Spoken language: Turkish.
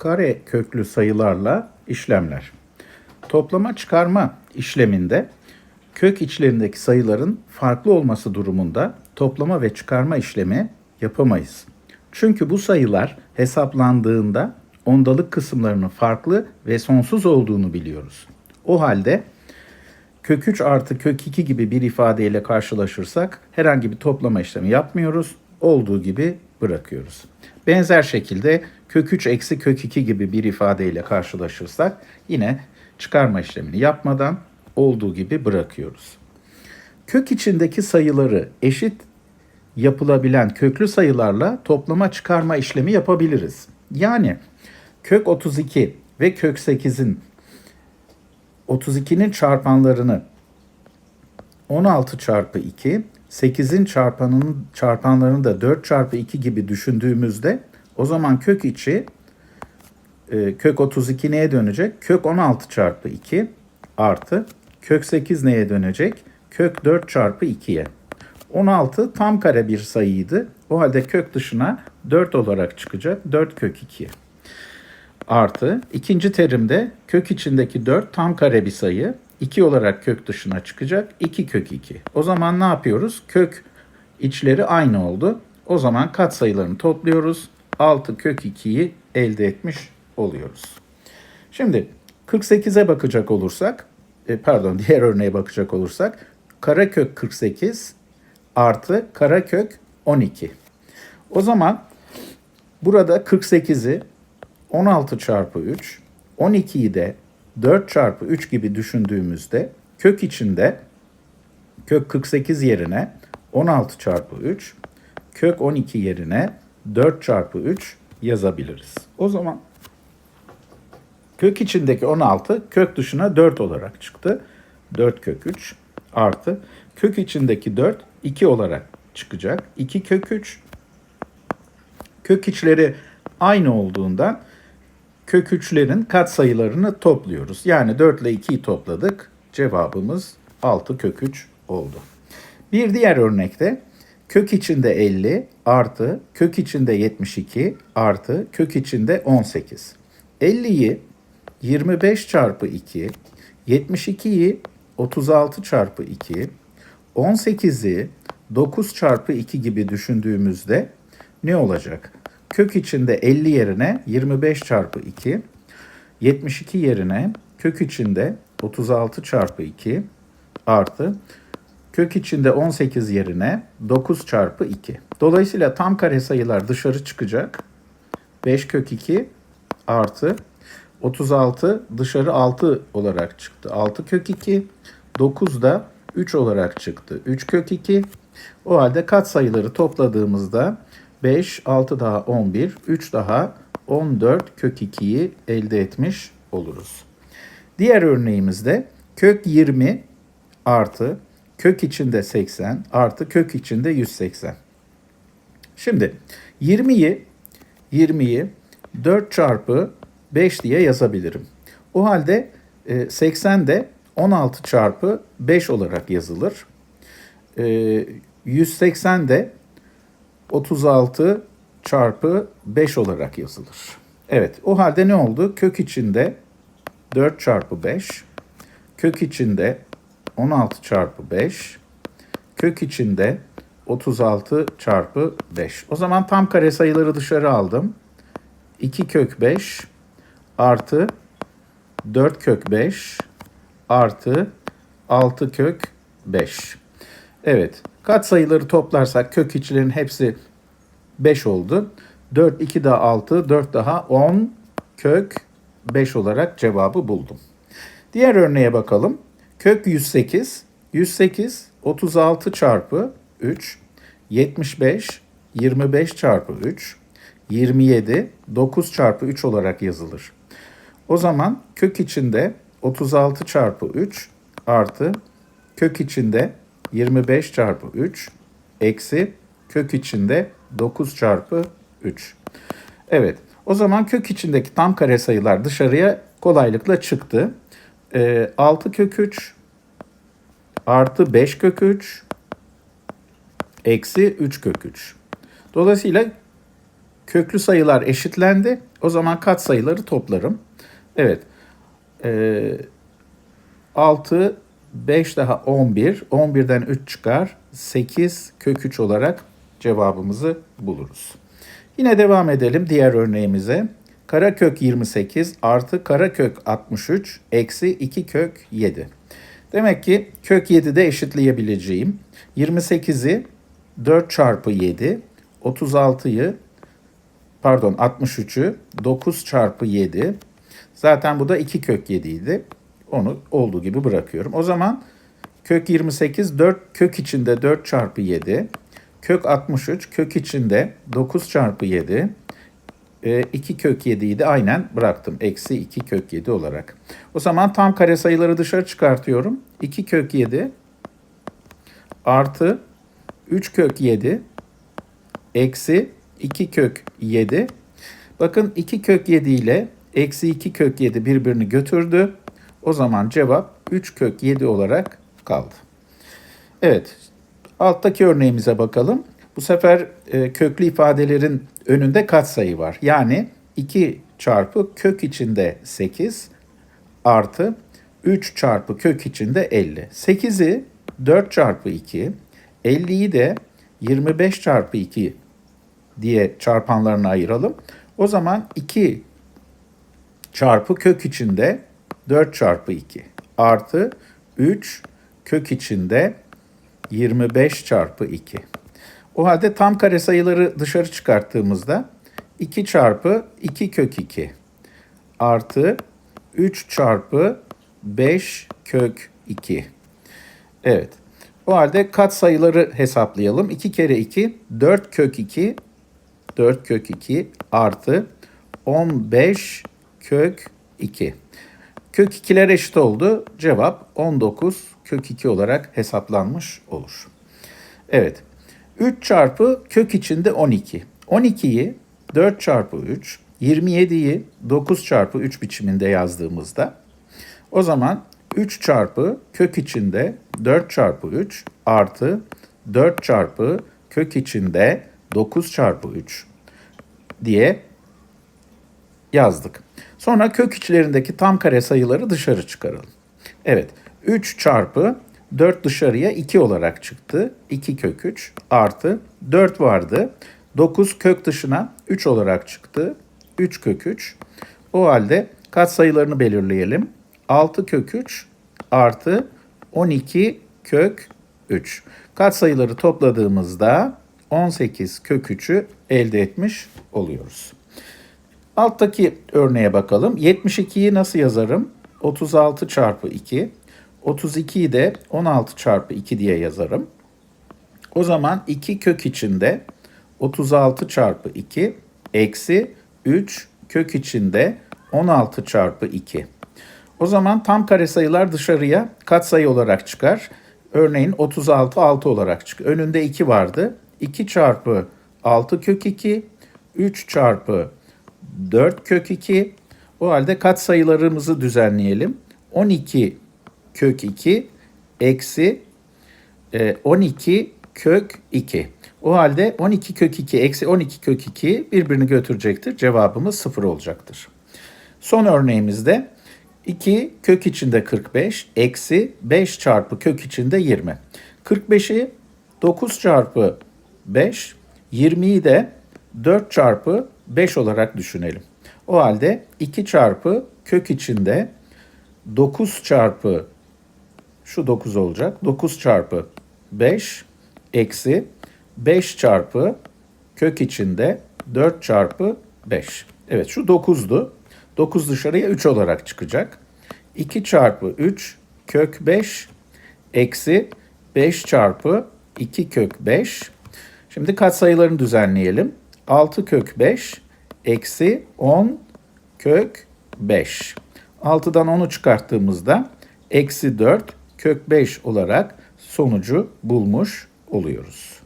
Kare köklü sayılarla işlemler. Toplama çıkarma işleminde kök içlerindeki sayıların farklı olması durumunda toplama ve çıkarma işlemi yapamayız. Çünkü bu sayılar hesaplandığında ondalık kısımlarının farklı ve sonsuz olduğunu biliyoruz. O halde kök 3 artı kök 2 gibi bir ifadeyle karşılaşırsak herhangi bir toplama işlemi yapmıyoruz. Olduğu gibi bırakıyoruz. Benzer şekilde kök 3 eksi kök 2 gibi bir ifadeyle karşılaşırsak yine çıkarma işlemini yapmadan olduğu gibi bırakıyoruz. Kök içindeki sayıları eşit yapılabilen köklü sayılarla toplama çıkarma işlemi yapabiliriz. Yani kök 32 ve kök 8'in 32'nin çarpanlarını 16 çarpı 2, 8'in çarpanının çarpanlarını da 4 çarpı 2 gibi düşündüğümüzde o zaman kök içi e, kök 32 neye dönecek? Kök 16 çarpı 2 artı kök 8 neye dönecek? Kök 4 çarpı 2'ye. 16 tam kare bir sayıydı. O halde kök dışına 4 olarak çıkacak. 4 kök 2. Artı ikinci terimde kök içindeki 4 tam kare bir sayı. 2 olarak kök dışına çıkacak. 2 kök 2. O zaman ne yapıyoruz? Kök içleri aynı oldu. O zaman kat sayılarını topluyoruz. 6 kök 2'yi elde etmiş oluyoruz. Şimdi 48'e bakacak olursak, e, pardon diğer örneğe bakacak olursak karekök 48 artı karekök 12. O zaman burada 48'i 16 çarpı 3, 12'yi de 4 çarpı 3 gibi düşündüğümüzde kök içinde kök 48 yerine 16 çarpı 3, kök 12 yerine 4 çarpı 3 yazabiliriz. O zaman kök içindeki 16 kök dışına 4 olarak çıktı. 4 kök 3 artı kök içindeki 4 2 olarak çıkacak. 2 kök 3 kök içleri aynı olduğundan kök 3'lerin katsayılarını topluyoruz. Yani 4 ile 2'yi topladık. Cevabımız 6 kök 3 oldu. Bir diğer örnekte kök içinde 50 artı kök içinde 72 artı kök içinde 18. 50'yi 25 çarpı 2, 72'yi 36 çarpı 2, 18'i 9 çarpı 2 gibi düşündüğümüzde ne olacak? Kök içinde 50 yerine 25 çarpı 2, 72 yerine kök içinde 36 çarpı 2 artı kök içinde 18 yerine 9 çarpı 2. Dolayısıyla tam kare sayılar dışarı çıkacak. 5 kök 2 artı 36 dışarı 6 olarak çıktı. 6 kök 2. 9 da 3 olarak çıktı. 3 kök 2. O halde kat sayıları topladığımızda 5, 6 daha 11, 3 daha 14 kök 2'yi elde etmiş oluruz. Diğer örneğimizde kök 20 artı kök içinde 80 artı kök içinde 180. Şimdi 20'yi 20'yi 4 çarpı 5 diye yazabilirim. O halde 80 de 16 çarpı 5 olarak yazılır. 180 de 36 çarpı 5 olarak yazılır. Evet o halde ne oldu? Kök içinde 4 çarpı 5, kök içinde 16 çarpı 5, kök içinde 36 çarpı 5. O zaman tam kare sayıları dışarı aldım. 2 kök 5 artı 4 kök 5 artı 6 kök 5. Evet kat sayıları toplarsak kök içlerin hepsi 5 oldu. 4, 2 daha 6, 4 daha 10 kök 5 olarak cevabı buldum. Diğer örneğe bakalım. Kök 108, 108 36 çarpı 3, 75, 25 çarpı 3, 27, 9 çarpı 3 olarak yazılır. O zaman kök içinde 36 çarpı 3 artı kök içinde 25 çarpı 3 eksi kök içinde 9 çarpı 3. Evet o zaman kök içindeki tam kare sayılar dışarıya kolaylıkla çıktı. E, 6 kök 3 artı 5 kök 3 eksi 3 kök 3. Dolayısıyla Köklü sayılar eşitlendi. O zaman kat sayıları toplarım. Evet. Ee, 6, 5 daha 11. 11'den 3 çıkar. 8 kök 3 olarak cevabımızı buluruz. Yine devam edelim diğer örneğimize. Karakök 28 artı karakök 63 eksi 2 kök 7. Demek ki kök 7'de eşitleyebileceğim. 28'i 4 çarpı 7, 36'yı pardon 63'ü 9 çarpı 7. Zaten bu da 2 kök 7 idi. Onu olduğu gibi bırakıyorum. O zaman kök 28 4 kök içinde 4 çarpı 7. Kök 63 kök içinde 9 çarpı 7. 2 kök 7'yi de aynen bıraktım. Eksi 2 kök 7 olarak. O zaman tam kare sayıları dışarı çıkartıyorum. 2 kök 7 artı 3 kök 7 eksi 2 kök 7. Bakın 2 kök 7 ile eksi 2 kök 7 birbirini götürdü. O zaman cevap 3 kök 7 olarak kaldı. Evet, alttaki örneğimize bakalım. Bu sefer e, köklü ifadelerin önünde katsayı var. Yani 2 çarpı kök içinde 8 artı 3 çarpı kök içinde 50. 8'i 4 çarpı 2, 50'yi de 25 çarpı 2 diye çarpanlarına ayıralım. O zaman 2 çarpı kök içinde 4 çarpı 2 artı 3 kök içinde 25 çarpı 2. O halde tam kare sayıları dışarı çıkarttığımızda 2 çarpı 2 kök 2 artı 3 çarpı 5 kök 2. Evet. O halde kat sayıları hesaplayalım. 2 kere 2 4 kök 2 4 kök 2 artı 15 kök 2. Kök 2'ler eşit oldu. Cevap 19 kök 2 olarak hesaplanmış olur. Evet. 3 çarpı kök içinde 12. 12'yi 4 çarpı 3, 27'yi 9 çarpı 3 biçiminde yazdığımızda o zaman 3 çarpı kök içinde 4 çarpı 3 artı 4 çarpı kök içinde 9 çarpı 3 diye yazdık. Sonra kök içlerindeki tam kare sayıları dışarı çıkaralım. Evet 3 çarpı 4 dışarıya 2 olarak çıktı. 2 kök 3 artı 4 vardı. 9 kök dışına 3 olarak çıktı. 3 kök 3. O halde kat sayılarını belirleyelim. 6 kök 3 artı 12 kök 3. Kat sayıları topladığımızda 18 kök 3'ü elde etmiş oluyoruz. Alttaki örneğe bakalım. 72'yi nasıl yazarım? 36 çarpı 2. 32'yi de 16 çarpı 2 diye yazarım. O zaman 2 kök içinde 36 çarpı 2 eksi 3 kök içinde 16 çarpı 2. O zaman tam kare sayılar dışarıya katsayı olarak çıkar. Örneğin 36 6 olarak çıkar. Önünde 2 vardı. 2 çarpı 6 kök 2, 3 çarpı 4 kök 2. O halde kat sayılarımızı düzenleyelim. 12 kök 2 eksi 12 e, kök 2. O halde 12 kök 2 eksi 12 kök 2 birbirini götürecektir. Cevabımız 0 olacaktır. Son örneğimizde 2 kök içinde 45 eksi 5 çarpı kök içinde 20. 45'i 9 çarpı 5, 20'yi de 4 çarpı 5 olarak düşünelim. O halde 2 çarpı kök içinde 9 çarpı şu 9 olacak. 9 çarpı 5 eksi 5 çarpı kök içinde 4 çarpı 5. Evet şu 9'du. 9 dışarıya 3 olarak çıkacak. 2 çarpı 3 kök 5 eksi 5 çarpı 2 kök 5. Şimdi katsayılarını düzenleyelim. 6 kök 5 eksi 10 kök 5. 6'dan 10'u çıkarttığımızda eksi 4 kök 5 olarak sonucu bulmuş oluyoruz.